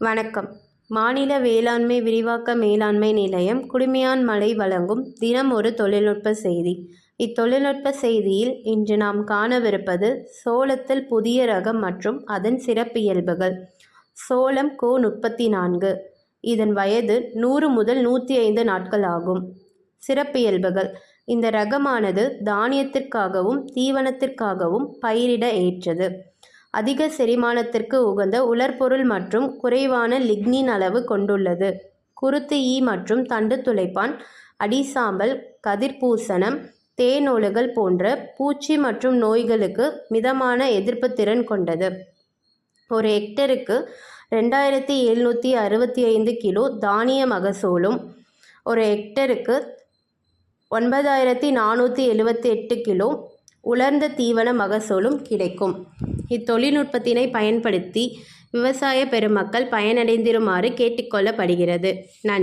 வணக்கம். மாநில வேளாண்மை விரிவாக்க மேலாண்மை நிலையம் குடுமியான்மலை வழங்கும் தினம் ஒரு தொழில்நுட்ப செய்தி. இத்தொழில்நுட்ப செய்தியில் இன்று நாம் காணவிருப்பது சோளத்தில் புதிய ரகம் மற்றும் அதன் சிறப்பியல்புகள் சோளம் கோ முப்பத்தி நான்கு. இதன் வயது நூறு முதல் நூற்றி ஐந்து நாட்கள் ஆகும். சிறப்பியல்புகள் இந்த ரகமானது தானியத்திற்காகவும் தீவனத்திற்காகவும் பயிரிட ஏற்றது. அதிக செரிமானத்திற்கு உகந்த உலர்பொருள் மற்றும் குறைவான லிக்னின் அளவு கொண்டுள்ளது. குருத்து ஈ மற்றும் தண்டு துளைப்பான் அடிசாம்பல் கதிர்பூசணம் தேனோலுகள் போன்ற பூச்சி மற்றும் நோய்களுக்கு மிதமான எதிர்ப்பு திறன் கொண்டது. ஒரு ஹெக்டருக்கு ரெண்டாயிரத்தி எழுநூற்றி அறுபத்தி ஐந்து கிலோ தானிய மகசூலும் ஒரு ஹெக்டருக்கு ஒன்பதாயிரத்தி நானூற்றி எழுபத்தி எட்டு கிலோ உலர்ந்த தீவன மகசூலும் கிடைக்கும். இத்தொழில்நுட்பத்தினை பயன்படுத்தி விவசாய பெருமக்கள் பயனடைந்திருமாறு கேட்டுக்கொள்ளப்படுகிறது நன்றி.